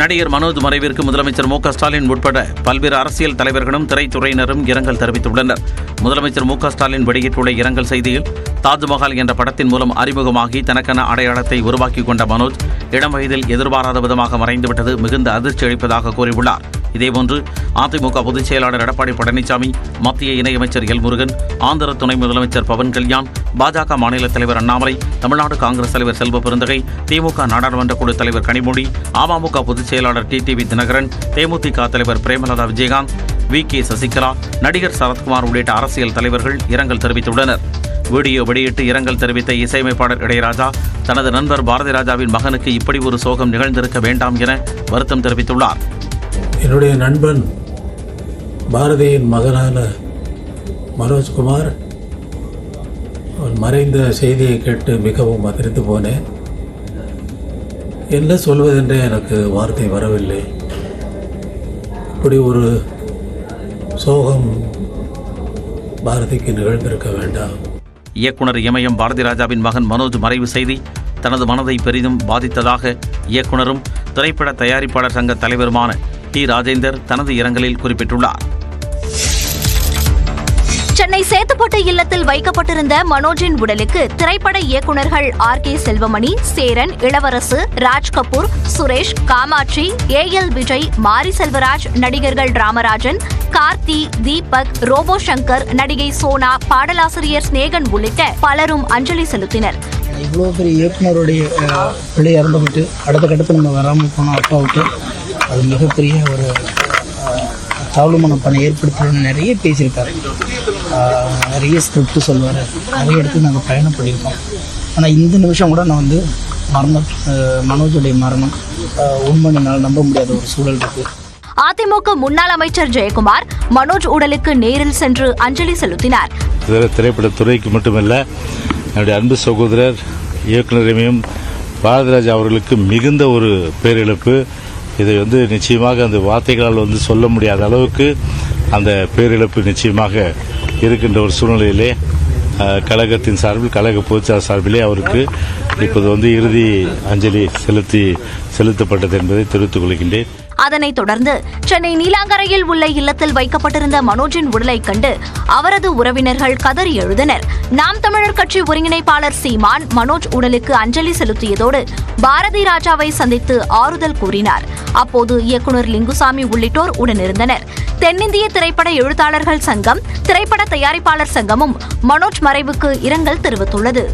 நடிகர் மனோஜ் மறைவிற்கு முதலமைச்சர் மு ஸ்டாலின் உட்பட பல்வேறு அரசியல் தலைவர்களும் திரைத்துறையினரும் இரங்கல் தெரிவித்துள்ளனர். முதலமைச்சர் மு ஸ்டாலின் வெளியிட்டுள்ள இரங்கல் செய்தியில் தாஜ்மஹால் என்ற படத்தின் மூலம் அறிமுகமாகி தனக்கென அடையாளத்தை உருவாக்கி கொண்ட மனோஜ் இளம் வயதில் எதிர்பாராத விதமாக மறைந்துவிட்டது மிகுந்த அதிர்ச்சி அளிப்பதாக கூறியுள்ளார். இதேபோன்று அதிமுக பொதுச் செயலாளர் எடப்பாடி பழனிசாமி மத்திய இணையமைச்சர் எல் முருகன் ஆந்திர துணை முதலமைச்சர் பவன் கல்யாண் பாஜக மாநில தலைவர் அண்ணாமலை தமிழ்நாடு காங்கிரஸ் தலைவர் செல்வ பெருந்தகை திமுக நாடாளுமன்ற குழு தலைவர் கனிமொழி அமமுக பொதுச் செயலாளர் டிடிவி தினகரன் தேமுதிக தலைவர் பிரேமலதா விஜயகாந்த் வி கே சசிகலா நடிகர் சரத்குமார் உள்ளிட்ட அரசியல் தலைவர்கள் இரங்கல் தெரிவித்துள்ளனர். வீடியோ வெளியிட்டு இரங்கல் தெரிவித்த இசையமைப்பாளர் இளையராஜா தனது நண்பர் பாரதி ராஜாவின் மகனுக்கு இப்படி ஒரு சோகம் நிகழ்ந்திருக்க வேண்டாம் என வருத்தம் தெரிவித்துள்ளார். என்னுடைய நண்பன் பாரதியின் மகனான மனோஜ்குமார் அவன் மறைந்த செய்தியை கேட்டு மிகவும் அதிர்ந்து போனேன். என்ன சொல்வதென்றே எனக்கு வார்த்தை வரவில்லை. இப்படி ஒரு சோகம் பாரதிக்கு நிகழ்ந்திருக்க வேண்டாம். இயக்குனர் இமயம் பாரதி ராஜாவின் மகன் மனோஜ் மறைவு செய்தி. தனது மனதை பெரிதும் பாதித்ததாக இயக்குனரும் திரைப்பட தயாரிப்பாளர் சங்க தலைவருமான டி ராஜேந்தர் தனது இரங்கலில் குறிப்பிட்டுள்ளார். சென்னை சேத்துப்பட்டு இல்லத்தில் வைக்கப்பட்டிருந்த மனோஜின் உடலுக்கு திரைப்பட இயக்குநர்கள் R K Selvamani Cheran Ilavarasu Raj Kapoor Suresh Kamatchi A L Vijay Mari Selvaraj நடிகர்கள் ராமராஜன் கார்த்தி தீபக் ரோபோ சங்கர் நடிகை சோனா பாடலாசிரியர் ஸ்நேகன் உள்ளிட்ட பலரும் அஞ்சலி செலுத்தினர். இவ்வளோ பெரிய இயக்குனருடைய பிள்ளை இறந்துவிட்டு அடுத்த கட்டத்தில் நம்ம வராமல் போனோம் அப்பாவுக்கு அது மிகப்பெரிய ஒரு தாழ்வுமான பணி ஏற்படுத்தணும்னு நிறைய பேசியிருக்காரு. நிறைய ஸ்கிரிப்ட் சொல்லுவார். நிறைய இடத்துக்கு நாங்கள் பயணம் பண்ணியிருக்கோம். ஆனால் இந்த நிமிஷம் கூட நான் வந்து மரணம் மனோஜுடைய மரணம் அஹ், உண்மையினால் நம்ப முடியாத ஒரு சூழல் இருக்குது அதிமுக முன்னாள் அமைச்சர் ஜெயக்குமார் மனோஜ் உடலுக்கு நேரில் சென்று அஞ்சலி செலுத்தினார். இதர திரைப்படத்துறைக்கு மட்டுமல்ல என்னுடைய அன்பு சகோதரர் இயக்குனர் இமயம் பாரதிராஜ் அவர்களுக்கு மிகுந்த ஒரு பேரிழப்பு. இதை வந்து நிச்சயமாக அந்த வார்த்தைகளால் வந்து சொல்ல முடியாத அளவுக்கு அந்த பேரிழப்பு நிச்சயமாக இருக்கின்ற ஒரு சூழ்நிலையிலே கழகத்தின் சார்பில் கழக பொதுச்சார் சார்பிலே அவருக்கு இப்போது வந்து இறுதி அஞ்சலி செலுத்தி செலுத்தப்பட்டது என்பதை தெரிவித்துக் கொள்கின்றேன். அதனைத் தொடர்ந்து சென்னை நீலாங்கரையில் உள்ள இல்லத்தில் வைக்கப்பட்டிருந்த மனோஜின் உடலைக் கண்டு அவரது உறவினர்கள் கதறி எழுதினர் நாம் தமிழர் கட்சி ஒருங்கிணைப்பாளர் சீமான் மனோஜ் உடலுக்கு அஞ்சலி செலுத்தியதோடு பாரதி ராஜாவை சந்தித்து ஆறுதல் கூறினார். அப்போது இயக்குநர் லிங்குசாமி உள்ளிட்டோர் உடனிருந்தனர். தென்னிந்திய திரைப்பட எழுத்தாளர்கள் சங்கம் திரைப்பட தயாரிப்பாளர் சங்கமும் மனோஜ் மறைவுக்கு இரங்கல் தெரிவித்துள்ளது.